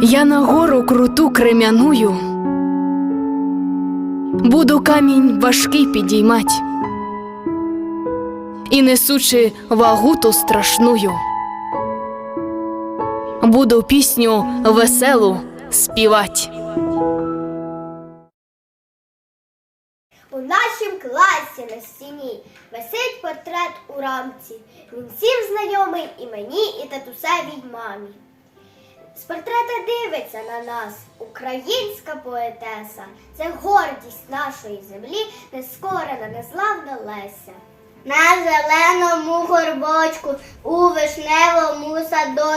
Я на гору круту крем'яную, буду камінь важкий підіймать, і несучи вагу ту страшную, буду пісню веселу співать. У нашім класі на стіні висить портрет у рамці. Він всім знайомий і мені, і татусевій мамі. З портрета дивиться на нас українська поетеса. Це гордість нашої землі, нескорена, незламна Леся. На зеленому горбочку, у вишневому садочку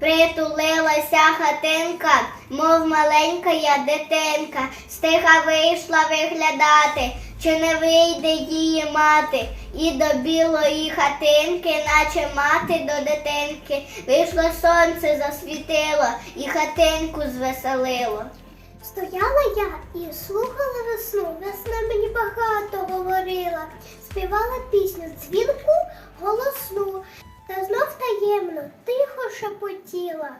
притулилася хатинка, мов маленька я дитинка, стиха вийшла виглядати, чи не вийде її мати, і до білої хатинки, наче мати до дитинки, вийшло сонце, засвітило, і хатинку звеселило. Стояла я і слухала весну, весна мені багато говорила, співала пісню дзвінку голосну, та знов таємно, тихо шепотіла.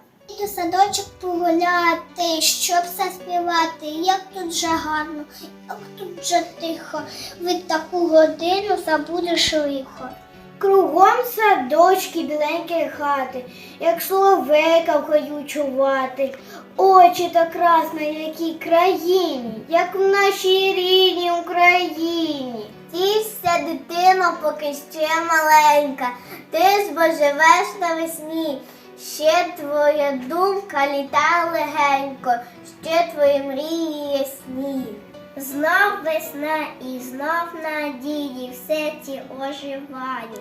До садочок погуляти, щоб заспівати, як тут же гарно, як тут же тихо, від таку годину забудеш лихо. Кругом садочки, біленькі хати, як соловейка в чувати. Очі так красна, якій країні, як в нашій рідній Україні. Тішся, дитино, поки ще маленька, ти збожевеш навесні. Ще твоя думка літа легенько, ще твої мрії ясні. Знов весна і знов надії в серці оживають.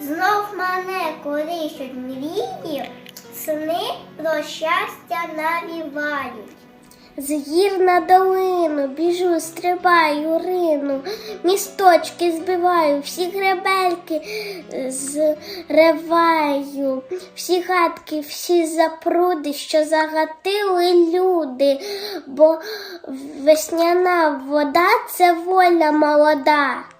Знов мене колишуть мрії, сни про щастя навівають. З гір на долину біжу, стрибаю, рину, місточки збиваю, всі гребельки зриваю, всі гадки, всі запруди, що загатили люди, бо весняна вода це воля молода.